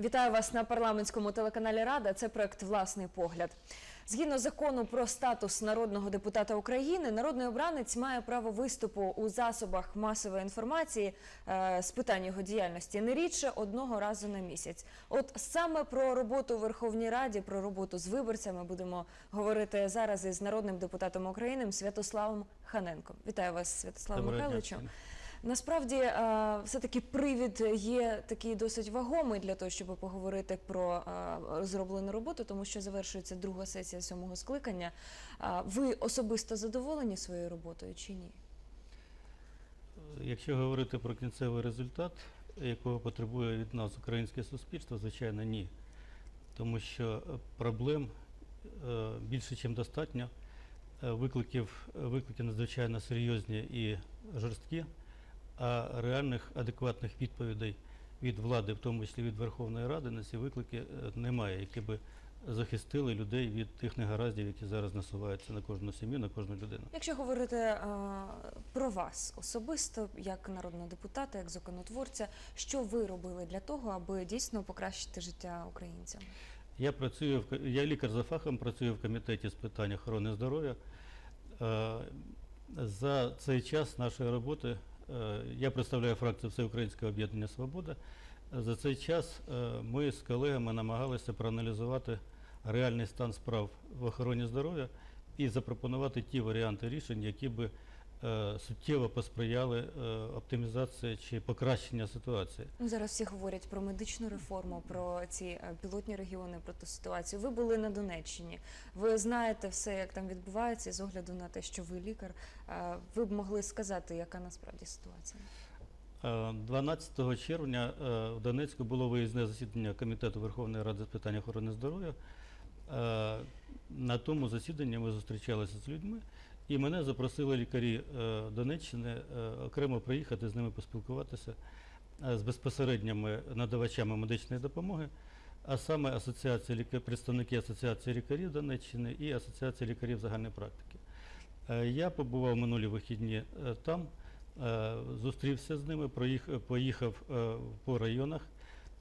Вітаю вас на парламентському телеканалі Рада. Це проект Власний погляд. Згідно закону про статус народного депутата України, народний обранець має право виступу у засобах масової інформації е, з питань його діяльності не рідше одного разу на місяць. От саме про роботу у Верховній Раді, про роботу з виборцями будемо говорити зараз із народним депутатом України Святославом Ханенком. Вітаю вас, дня Михайловичу. Насправді, е, все-таки привід є такий досить вагомий для того, щоб поговорити про е, зроблену роботу, тому що завершується друга сесія сьомого скликання. Е, Ви особисто задоволені своєю роботою чи ні? Якщо говорити про кінцевий результат, якого потребує від нас українське суспільство, звичайно, ні. Тому що проблем більше, ніж достатньо. Викликів, виклики надзвичайно серйозні і жорсткі, а реальних адекватних відповідей від влади, в тому числі від Верховної Ради, на ці виклики е, немає, які би захистили людей від тих негараздів, які зараз насуваються на кожну сім'ю, на кожну людину. Якщо говорити е, про вас особисто, як народного депутата, як законотворця, що ви робили для того, аби дійсно покращити життя українцям? Я працюю в я лікар за фахом, працюю в комітеті з питань охорони здоров'я. Е, За цей час нашої роботи я представляю фракцію Всеукраїнського об'єднання Свобода. За цей час е, ми з колегами намагалися проаналізувати реальний стан справ в охороні здоров'я і запропонувати ті варіанти рішень, які би е, суттєво посприяли е, оптимізації чи покращення ситуації. Ну, зараз всі говорять про медичну реформу, про ці е, пілотні регіони, про ту ситуацію. Ви були на Донеччині. Ви знаєте все, як там відбувається, і з огляду на те, що ви лікар. е, Ви б могли сказати, яка насправді ситуація? Е, 12 червня е, в Донецьку було виїзне засідання Комітету Верховної Ради з питань охорони здоров'я. Е, На тому засіданні ми зустрічалися з людьми, і мене запросили лікарі е, Донеччини е, окремо приїхати з ними поспілкуватися е, з безпосередніми надавачами медичної допомоги, а саме асоціація представники Асоціації лікарів Донеччини і Асоціації лікарів загальної практики. Я побував минулі вихідні там. Зустрівся з ними, поїхав по районах,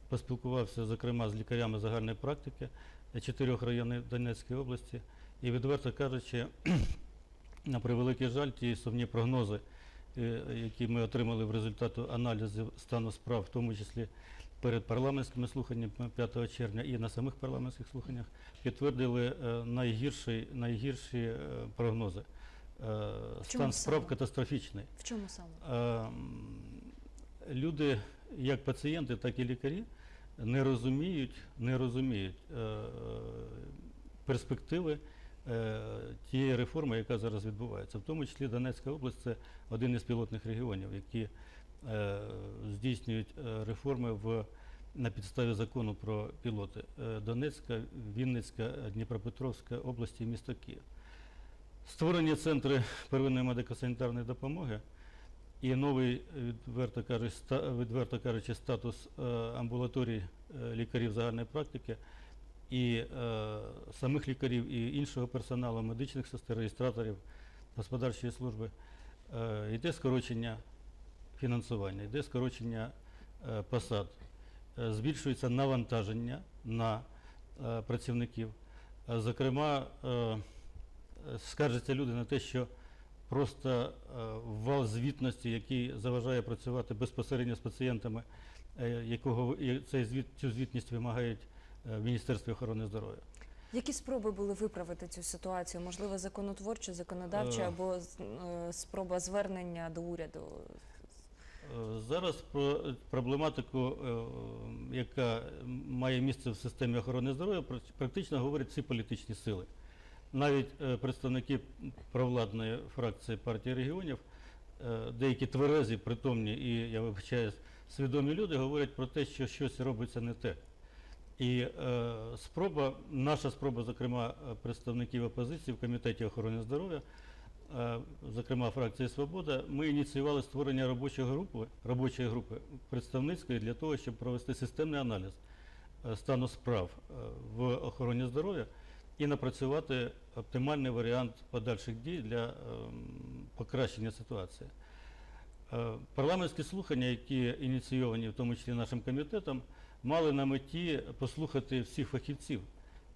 поспілкувався, зокрема, з лікарями загальної практики чотирьох районів Донецької області. І відверто кажучи, на превеликий жаль, ті сумні прогнози, е, які ми отримали в результаті аналізу стану справ, в тому числі перед парламентськими слуханнями 5 червня і на самих парламентських слуханнях, підтвердили е, найгірші, найгірші е, прогнози. Стан справ саме? катастрофічний. В чому саме? Люди, як пацієнти, так і лікарі, не розуміють, не розуміють перспективи тієї реформи, яка зараз відбувається. В тому числі Донецька область це один із пілотних регіонів, які е, здійснюють е, реформи в, на підставі закону про пілоти. Е, Донецька, Вінницька, Дніпропетровська області і місто Київ. Створені центри первинної медико-санітарної допомоги і новий, відверто кажучи, відверто кажучи, статус е, амбулаторій е, лікарів загальної практики і е, самих лікарів, і іншого персоналу, медичних сестер, реєстраторів, господарчої служби, е, йде скорочення фінансування, йде скорочення е, посад, е, збільшується навантаження на е, працівників. Е, Зокрема, е, скаржаться люди на те, що просто е, вал звітності, який заважає працювати безпосередньо з пацієнтами, е, якого цей звіт, цю звітність вимагають в Міністерстві охорони здоров'я. Які спроби були виправити цю ситуацію? Можливо, законотворчі, законодавчі Е. або е, спроба звернення до уряду? Е, Зараз про проблематику, е, яка має місце в системі охорони здоров'я, пр- практично говорять всі політичні сили. Навіть е, представники провладної фракції партії регіонів, е, деякі тверезі, притомні і, я вибачаюсь, свідомі люди говорять про те, що щось робиться не те. І е, спроба, наша спроба, зокрема, е, представників опозиції в комітеті охорони здоров'я, е, зокрема фракції Свобода, ми ініціювали створення робочої групи, робочої групи представницької для того, щоб провести системний аналіз е, стану справ е, в охороні здоров'я і напрацювати оптимальний варіант подальших дій для ем, покращення ситуації. Е, Парламентські слухання, які ініційовані в тому числі нашим комітетом, мали на меті послухати всіх фахівців,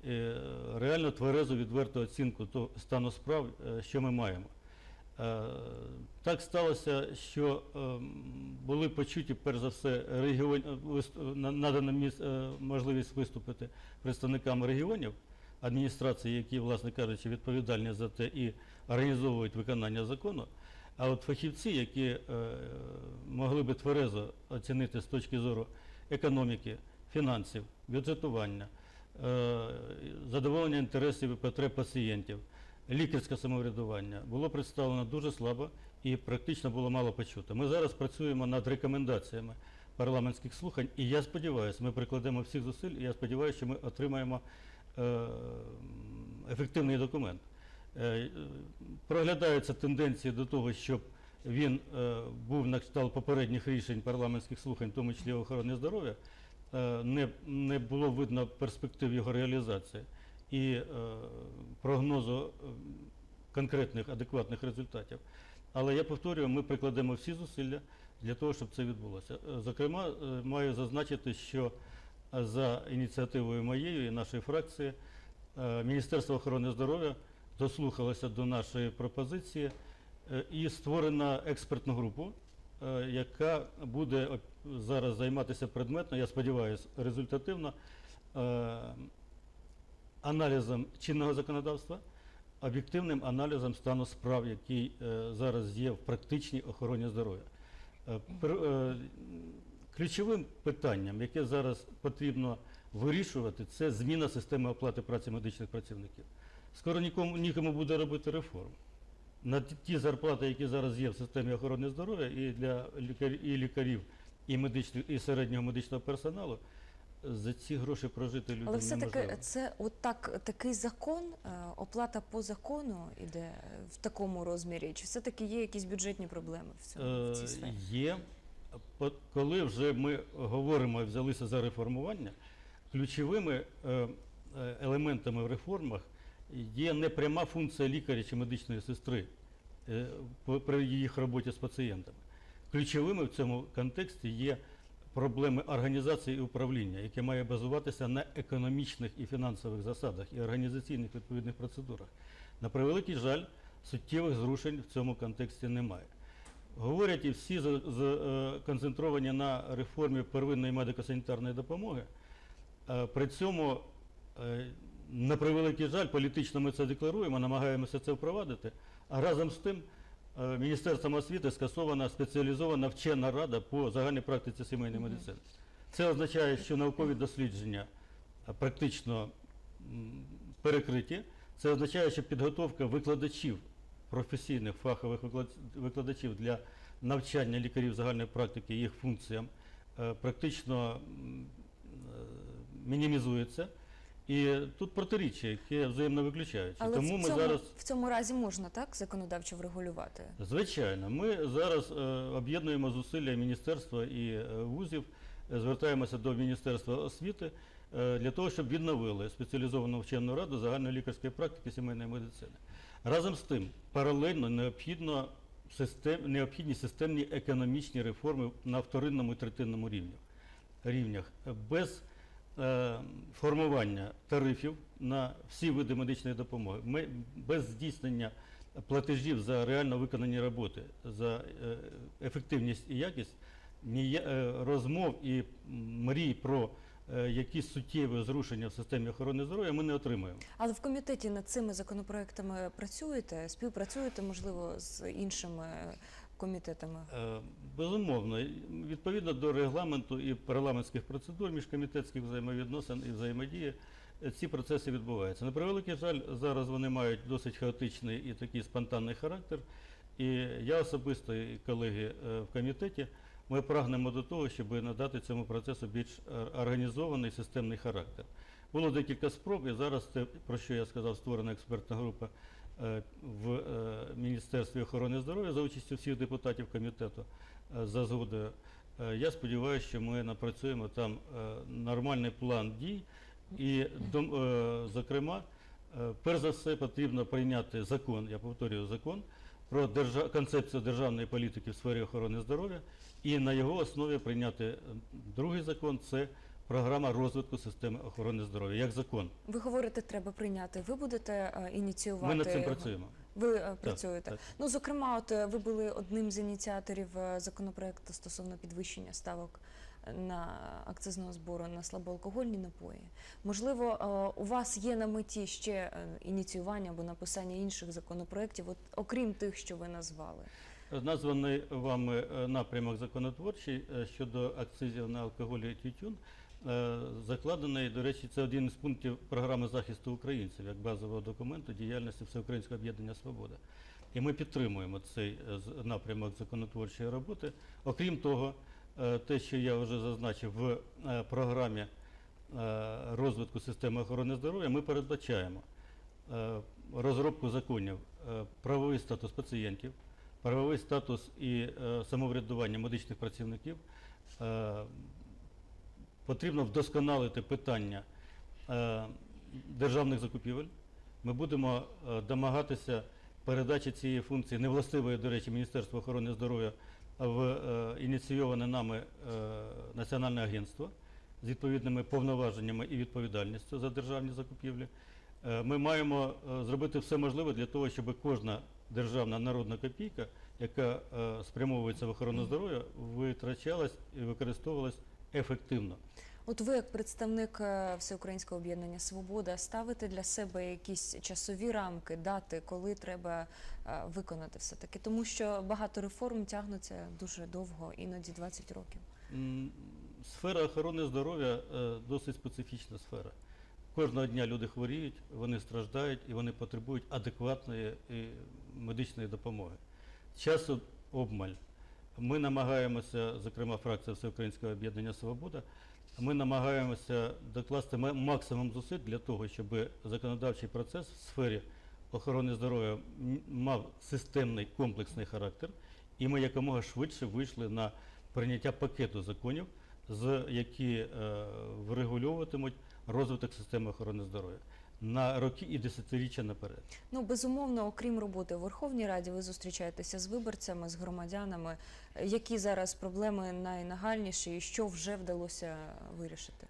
е, реально тверезу відверту оцінку того стану справ, е, що ми маємо. Так сталося, що ем, були почуті, перш за все, регіон, надана міс- можливість виступити представникам регіонів, адміністрації, які, власне кажучи, відповідальні за те і організовують виконання закону. А от фахівці, які е, могли би тверезо оцінити з точки зору економіки, фінансів, бюджетування, е, задоволення інтересів і потреб пацієнтів, лікарське самоврядування було представлено дуже слабо і практично було мало почуто. Ми зараз працюємо над рекомендаціями парламентських слухань, і я сподіваюся, ми прикладемо всіх зусиль, і я сподіваюся, що ми отримаємо е, ефективний документ. Е, е, Проглядаються тенденції до того, щоб він е, був на кшталт попередніх рішень парламентських слухань, в тому числі охорони здоров'я, не, не було видно перспектив його реалізації і прогнозу конкретних адекватних результатів. Але я повторюю, ми прикладемо всі зусилля для того, щоб це відбулося. Зокрема, маю зазначити, що за ініціативою моєю і нашої фракції Міністерство охорони здоров'я дослухалося до нашої пропозиції е, і створена експертну групу, е, яка буде зараз займатися предметно, я сподіваюся, результативно е, аналізом чинного законодавства, об'єктивним аналізом стану справ, який зараз є в практичній охороні здоров'я. Ключовим питанням, яке зараз потрібно вирішувати, це зміна системи оплати праці медичних працівників. Скоро нікому нікому буде робити реформу. На ті- зарплати, які зараз є в системі охорони здоров'я, і для лікарів, і лікарів, і медичних, і середнього медичного персоналу, за ці гроші прожити людям Але все-таки це от так, такий закон, е, оплата по закону іде в такому розмірі? Чи все-таки є якісь бюджетні проблеми в цьому в цій Е, сфері? Є. По- Коли вже ми говоримо і взялися за реформування, ключовими е, е, елементами в реформах є не пряма функція лікаря чи медичної сестри е, при їх роботі з пацієнтами. Ключовими в цьому контексті є проблеми організації і управління, яке має базуватися на економічних і фінансових засадах і організаційних відповідних процедурах. На превеликий жаль, суттєвих зрушень в цьому контексті немає. Говорять і всі е, концентровані на реформі первинної медико-санітарної допомоги. Е, При цьому, на превеликий жаль, політично ми це декларуємо, намагаємося це впровадити, а разом з тим е, Міністерством освіти скасована спеціалізована вчена рада по загальній практиці сімейної медицини. Це означає, що наукові дослідження е, практично перекриті. Це означає, що підготовка викладачів, професійних фахових викладачів для навчання лікарів загальної практики їх функціям е, практично мінімізується. І тут протиріччя, яке взаємно виключаюче. Але Тому в, ми зараз в цьому разі можна так законодавчо врегулювати? Звичайно, ми зараз е, об'єднуємо зусилля міністерства і е, вузів, е, звертаємося до Міністерства освіти е, для того, щоб відновили спеціалізовану вчену раду загальної лікарської практики сімейної медицини. Разом з тим, паралельно необхідно систем, необхідні системні економічні реформи на вторинному і третинному рівні, рівнях. Без формування тарифів на всі види медичної допомоги, ми, без здійснення платежів за реально виконані роботи, за е, ефективність і якість, е, розмов і мрій про е, якісь суттєві зрушення в системі охорони здоров'я ми не отримуємо. Але в комітеті над цими законопроектами працюєте, співпрацюєте, можливо, з іншими комітетами? Е, Безумовно, відповідно до регламенту і парламентських процедур міжкомітетських взаємовідносин і взаємодії, е, ці процеси відбуваються. На превеликий жаль, зараз вони мають досить хаотичний і такий спонтанний характер. І я особисто, і колеги е, в комітеті, ми прагнемо до того, щоб надати цьому процесу більш організований системний характер. Було декілька спроб, і зараз те, про що я сказав, створена експертна група в е, Міністерстві охорони здоров'я за участю всіх депутатів комітету е, за згодою. Е, Я сподіваюся, що ми напрацюємо там е, нормальний план дій. І, е, зокрема, е, перш за все потрібно прийняти закон, я повторюю закон, про держа- концепцію державної політики в сфері охорони здоров'я і на його основі прийняти е, другий закон це програма розвитку системи охорони здоров'я як закон. Ви говорите, треба прийняти. Ви будете е, ініціювати Ми над цим працюємо. Ви е, працюєте. так. Ну, зокрема, от е, ви були одним з ініціаторів законопроекту стосовно підвищення ставок на акцизного збору на слабоалкогольні напої. Можливо, у вас є на меті ще ініціювання або написання інших законопроєктів, от, окрім тих, що ви назвали. Названий вами напрямок законотворчий щодо акцизів на алкоголь і тютюн закладений, до речі, це один із пунктів програми захисту українців як базового документу діяльності Всеукраїнського об'єднання Свобода. І ми підтримуємо цей е, напрямок законотворчої роботи. Окрім того, е, те, що я вже зазначив в е, програмі е, розвитку системи охорони здоров'я, ми передбачаємо е, розробку законів, е, правовий статус пацієнтів, правовий статус і е, самоврядування медичних працівників. Потрібно вдосконалити питання е, державних закупівель. Ми будемо е, домагатися передачі цієї функції, невластивої, до речі, Міністерства охорони здоров'я в е, ініційоване нами Національне агентство з відповідними повноваженнями і відповідальністю за державні закупівлі. Ми маємо зробити все можливе для того, щоб кожна державна народна копійка, яка спрямовується в охорону здоров'я, витрачалась і використовувалась ефективно. От ви, як представник е, Всеукраїнського об'єднання Свобода, ставите для себе якісь часові рамки, дати, коли треба е, виконати все таки, тому що багато реформ тягнуться дуже довго, іноді 20 років. Сфера охорони здоров'я е, досить специфічна сфера. Кожного дня люди хворіють, вони страждають і вони потребують адекватної медичної допомоги. Часу обмаль. Ми намагаємося, зокрема фракція Всеукраїнського об'єднання Свобода, ми намагаємося докласти максимум зусиль для того, щоб законодавчий процес в сфері охорони здоров'я мав системний комплексний характер, і ми якомога швидше вийшли на прийняття пакету законів, які е, врегульовуватимуть розвиток системи охорони здоров'я на роки і десятиріччя наперед. Ну, безумовно, окрім роботи у Верховній Раді, ви зустрічаєтеся з виборцями, з громадянами. Які зараз проблеми найнагальніші і що вже вдалося вирішити?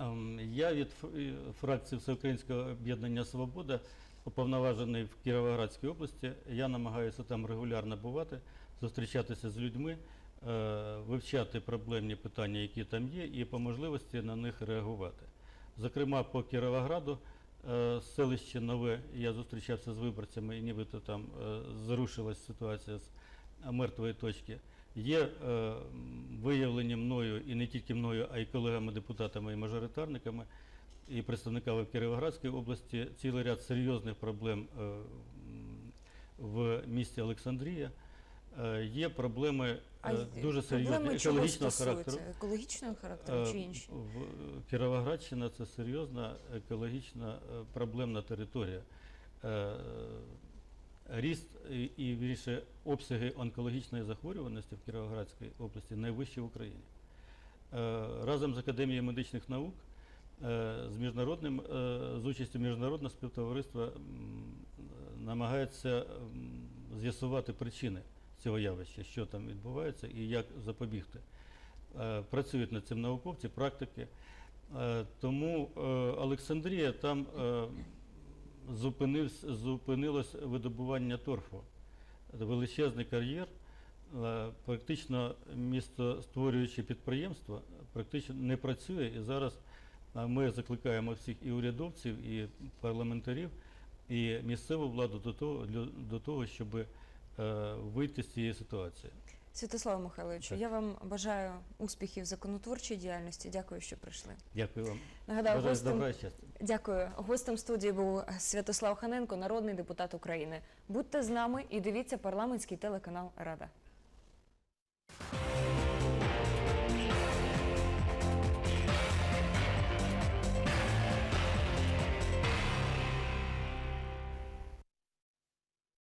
Ем, Я від е, фракції Всеукраїнського об'єднання Свобода, уповноважений в Кіровоградській області. Я намагаюся там регулярно бувати, зустрічатися з людьми, е, вивчати проблемні питання, які там є, і по можливості на них реагувати. Зокрема, по Кіровограду, селище Нове, я зустрічався з виборцями, і нібито там е, зарушилась ситуація з е, мертвої точки. Є е, виявлені мною і не тільки мною, а й колегами-депутатами і мажоритарниками і представниками Кіровоградської області цілий ряд серйозних проблем е, в місті Олександрія. Е, Є проблеми А е, й- дуже серйозні проблеми чого екологічного стосуються? характеру. Екологічного характеру чи Е, інші? В Кіровоградщина це серйозна екологічна е, проблемна територія. Е, Ріст і, і вірніше, обсяги онкологічної захворюваності в Кіровоградській області найвищі в Україні. Е, Разом з Академією медичних наук, е, з міжнародним, е, з участю міжнародного співтовариства м, намагається м, з'ясувати причини цього явища, що там відбувається і як запобігти. Е, Працюють над цим науковці, практики. Е, Тому е, Олександрія там зупинилось видобування торфу. Величезний кар'єр, практично місто створюючи підприємство, практично не працює. І зараз ми закликаємо всіх і урядовців, і парламентарів, і місцеву владу до того, для- до того щоб вийти з цієї ситуації. Святославе Михайловичу, Так. я вам бажаю успіхів в законотворчій діяльності. Дякую, що прийшли. Дякую вам. Нагадаю, гостем, дякую. Гостем студії був Святослав Ханенко, народний депутат України. Будьте з нами і дивіться парламентський телеканал Рада.